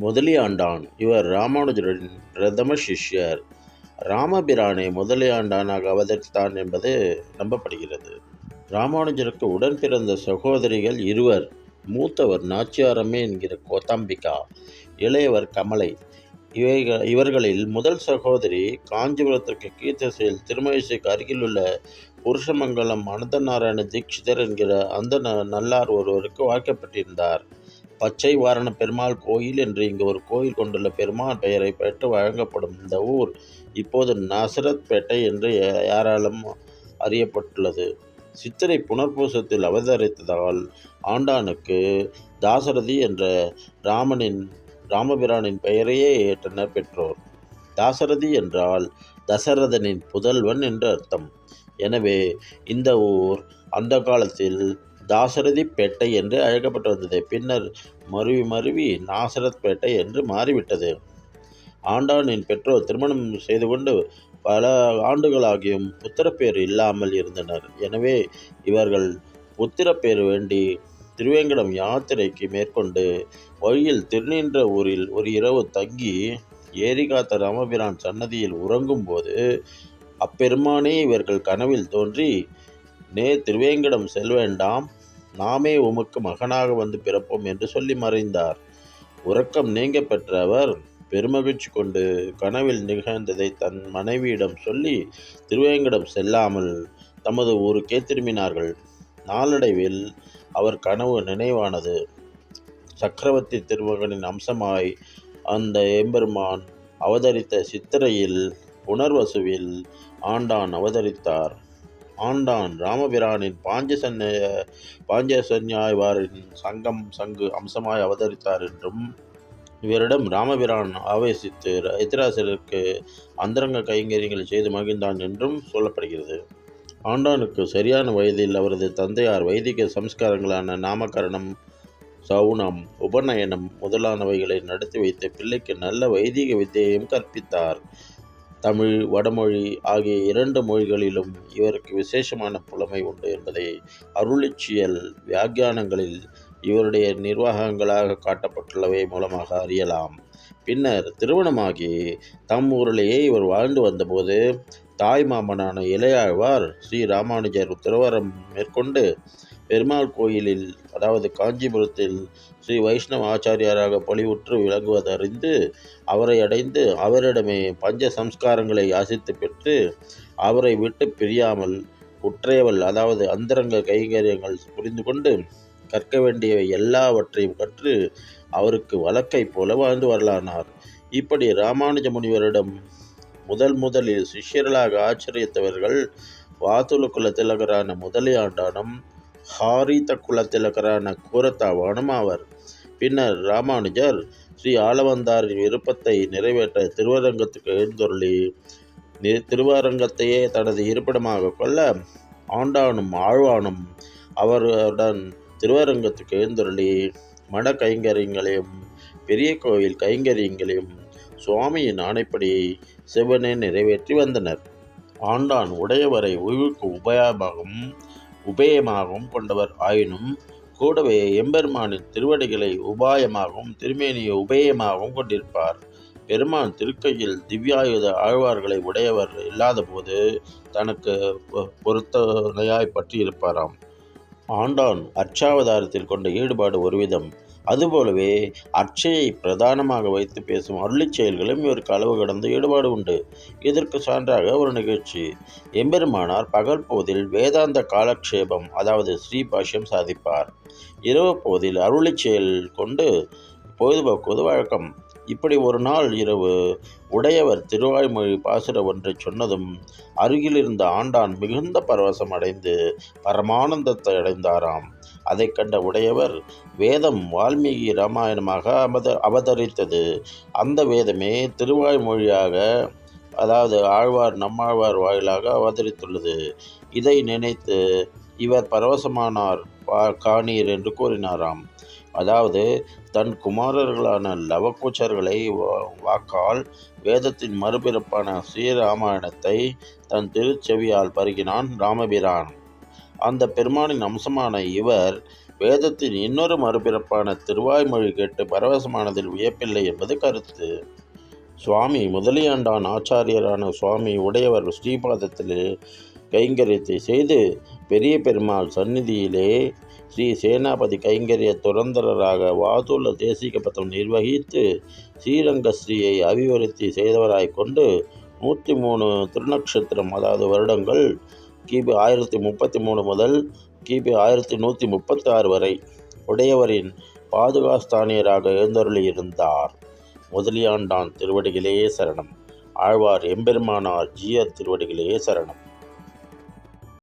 முதலியாண்டான் இவர் ராமானுஜரின் பிரதம சிஷ்யர். ராமபிரானை முதலியாண்டானாக அவதரித்தான் என்பது நம்பப்படுகிறது. ராமானுஜருக்கு உடன் பிறந்த சகோதரிகள் இருவர் மூத்தவர் நாச்சியாரம்மே என்கிற கோத்தாம்பிகா இளையவர் கமலை. இவைகள் இவர்களில் முதல் சகோதரி காஞ்சிபுரத்திற்கு கீர்த்தசையில் திருமழிசைக்கு அருகிலுள்ள புருஷமங்கலம் அனந்தநாராயண தீட்சிதர் என்கிற அந்த ந- நல்லார் ஒருவருக்கு வாய்க்கப்பட்டிருந்தார் பச்சை வாரண பெருமாள் கோயில் என்று இங்கு ஒரு கோயில் கொண்டுள்ள பெருமாள் பெயரை பெற்று வழங்கப்படும் இந்த ஊர் இப்போது நசரத் பேட்டை என்று யா- யாராலும் அறியப்பட்டுள்ளது. சித்திரை புனர்பூசத்தில் அவதரித்ததால் ஆண்டானுக்கு தாசரதி என்ற ராமனின் ராமபிரானின் பெயரையே ஏற்றனர் பெற்றோர். தாசரதி என்றால் தசரதனின் புதல்வன் என்று அர்த்தம். எனவே இந்த ஊர் அந்த காலத்தில் தாசரதி பேட்டை என்று அழைக்கப்பட்டு வந்தது பின்னர் மருவி மருவி நாசரத் பேட்டை என்று மாறிவிட்டது. ஆண்டானின் பெற்றோர் திருமணம் செய்து கொண்டு பல ஆண்டுகளாகியும் புத்திரப்பேர் இல்லாமல் இருந்தனர். எனவே இவர்கள் புத்திரப்பேர் வேண்டி திருவேங்கடம் யாத்திரைக்கு மேற்கொண்டு வழியில் திருநின்ற ஊரில் ஒரு இரவு தங்கி ஏரிகாத்த ராமபிரான் சன்னதியில் உறங்கும்போது அப்பெருமானே இவர்கள் கனவில் தோன்றி நே திருவேங்கடம் செல்வேண்டாம். நாமே உமக்கு மகனாக வந்து பிறப்போம் என்று சொல்லி மறைந்தார். உறக்கம் நீங்க பெற்ற அவர் பெருமகிழ்ச்சி கொண்டு கனவில் நிகழ்ந்ததை தன் மனைவியிடம் சொல்லி திருவேங்கடம் செல்லாமல் தமது ஊருக்கே திரும்பினார்கள். நாளடைவில் அவர் கனவு நினைவானது. சக்கரவர்த்தி திருமகனின் அம்சமாய் அந்த எம்பெருமான் அவதரித்த சித்திரையில் புனர்வசுவில் ஆண்டான் அவதரித்தார். ஆண்டான் ராமபிரானின் பாஞ்சசன்ய பாஞ்சசன்யாய்வாரின் சங்கம் சங்கு அம்சமாய் அவதரித்தார் என்றும் இவரிடம் ராமபிரான் ஆவேசித்து எதிராசருக்கு அந்தரங்க கைங்கரியங்களை செய்து மகிழ்ந்தான் என்றும் சொல்லப்படுகிறது. ஆண்டானுக்கு சரியான வயதில் அவரது தந்தையார் வைதிக சம்ஸ்காரங்களான நாமகரணம் சவுனம் உபநயனம் முதலானவைகளை நடத்தி வைத்து பிள்ளைக்கு நல்ல வைதிக வித்தியையும் கற்பித்தார். தமிழ் வடமொழி ஆகிய இரண்டு மொழிகளிலும் இவருக்கு விசேஷமான புலமை உண்டு என்பதை அருளிச்சியல் வியாக்கியானங்களில் இவருடைய நிர்வாகங்களாக காட்டப்பட்டுள்ளவை மூலமாக அறியலாம். பின்னர் திருமணமாகி தம் ஊரிலேயே இவர் வாழ்ந்து வந்தபோது தாய் மாமனான இளையாழ்வார் ஸ்ரீ ராமானுஜர் உத்தரவாரம் மேற்கொண்டு பெருமாள் கோயிலில் அதாவது காஞ்சிபுரத்தில் ஸ்ரீ வைஷ்ணவ ஆச்சாரியாராக பொலிவுற்று விளங்குவதறிந்து அவரை அடைந்து அவரிடமே பஞ்ச சம்ஸ்காரங்களை யாசித்து பெற்று அவரை விட்டு பிரியாமல் குற்றையவள் அதாவது அந்தரங்க கைங்கரியங்கள் புரிந்து கொண்டு கற்க வேண்டியவை எல்லாவற்றையும் கற்று அவருக்கு வழக்கை போல வாழ்ந்து வரலானார். இப்படி ராமானுஜ முனிவரிடம் முதல் முதலில் சிஷ்யர்களாக ஆச்சரியத்தவர்கள் வாத்துல குலத்திலகரான முதலியாண்டானும் ஹாரித குலத்திலகரான கூரத்தாவானும் ஆவர். பின்னர் ராமானுஜர் ஸ்ரீ ஆலவந்தாரின் விருப்பத்தை நிறைவேற்ற திருவரங்கத்துக்கு எழுந்தொருளி திருவரங்கத்தையே தனது இருப்பிடமாக கொள்ள ஆண்டானும் ஆழ்வானும் அவருடன் திருவரங்கத்துக்கு எழுந்தொருளி மட கைங்கரியங்களையும் பெரிய கோவில் கைங்கரியங்களையும் சுவாமியின் ஆணைப்படி சிவனை நிறைவேற்றி வந்தனர். ஆண்டான் உடையவரை உய்வுக்கு உபயமாகவும் உபயமாகவும் கொண்டவர் ஆயினும் கூடவே எம்பெருமானின் திருவடிகளை உபாயமாகவும் திருமேனியை உபயமாகவும் கொண்டிருப்பார். பெருமான் திருக்கையில் திவ்யாயுத ஆழ்வார்களை உடையவர் இல்லாதபோது தனக்கு பொ- பொருத்தனையாய் பற்றி இருப்பாராம் ஆண்டான் அர்ச்சாவதாரத்தில் கொண்ட ஈடுபாடு ஒருவிதம் அதுபோலவே அர்ச்சையை பிரதானமாக வைத்து பேசும் அருளி செயல்களும் இவருக்கு அளவு கடந்த ஈடுபாடு உண்டு. இதற்கு சான்றாக ஒரு நிகழ்ச்சி. எம்பெருமானார் பகல் போதில் வேதாந்த காலக்ஷேபம் அதாவது ஸ்ரீபாஷ்யம் சாதிப்பார். இரவு போதில் அருளி செயல் கொண்டு பொழுதுபோக்குவது வழக்கம். இப்படி ஒரு நாள் இரவு உடையவர் திருவாய்மொழி பாசுர ஒன்றை சொன்னதும் அருகிலிருந்த ஆண்டான் மிகுந்த பரவசம் அடைந்து பரமானந்தத்தை அடைந்தாராம். அதைக் கண்ட உடையவர் வேதம் வால்மீகி ராமாயணமாக அவத அவதரித்தது. அந்த வேதமே திருவாய்மொழியாக அதாவது ஆழ்வார் நம்மாழ்வார் வாயிலாக அவதரித்துள்ளது. இதை நினைத்து இவர் பரவசமானார் பா- காணீர் என்று கூறினாராம். அதாவது தன் குமாரர்களான லவக்கூச்சர்களை வா- வாக்கால் வேதத்தின் மறுபிறப்பான ஸ்ரீராமாயணத்தை தன் திருச்செவியால் பருகினான் ராமபிரான். அந்த பெருமானின் அம்சமான இவர் வேதத்தின் இன்னொரு மறுபிறப்பான திருவாய்மொழி கேட்டு பரவசமானதில் வியப்பில்லை என்பது கருத்து. சுவாமி முதலியாண்டான் ஆச்சாரியரான சுவாமி உடையவர் ஸ்ரீபாதத்திலே கைங்கரியத்தை செய்து பெரிய பெருமாள் சந்நிதியிலே ஸ்ரீ சேனாபதி கைங்கரிய துரந்தரராக வாதுள்ள தேசிக பதம் நிர்வகித்து ஸ்ரீரங்கஸ்ரீயை அபிவிருத்தி செய்தவராய் கொண்டு நூற்றி மூணு திருநக்ஷத்திரம் அதாவது வருடங்கள் கிபி ஆயிரத்தி முப்பத்தி மூணு முதல் கிபி ஆயிரத்தி நூற்றி முப்பத்தி ஆறு வரை உடையவரின் பாதுகாஸ்தானியராக எழுந்தருளியிருந்தார். முதலியாண்டான் திருவடிகளே சரணம். ஆழ்வார் எம்பெருமானார் ஜியர் திருவடிகளே சரணம்.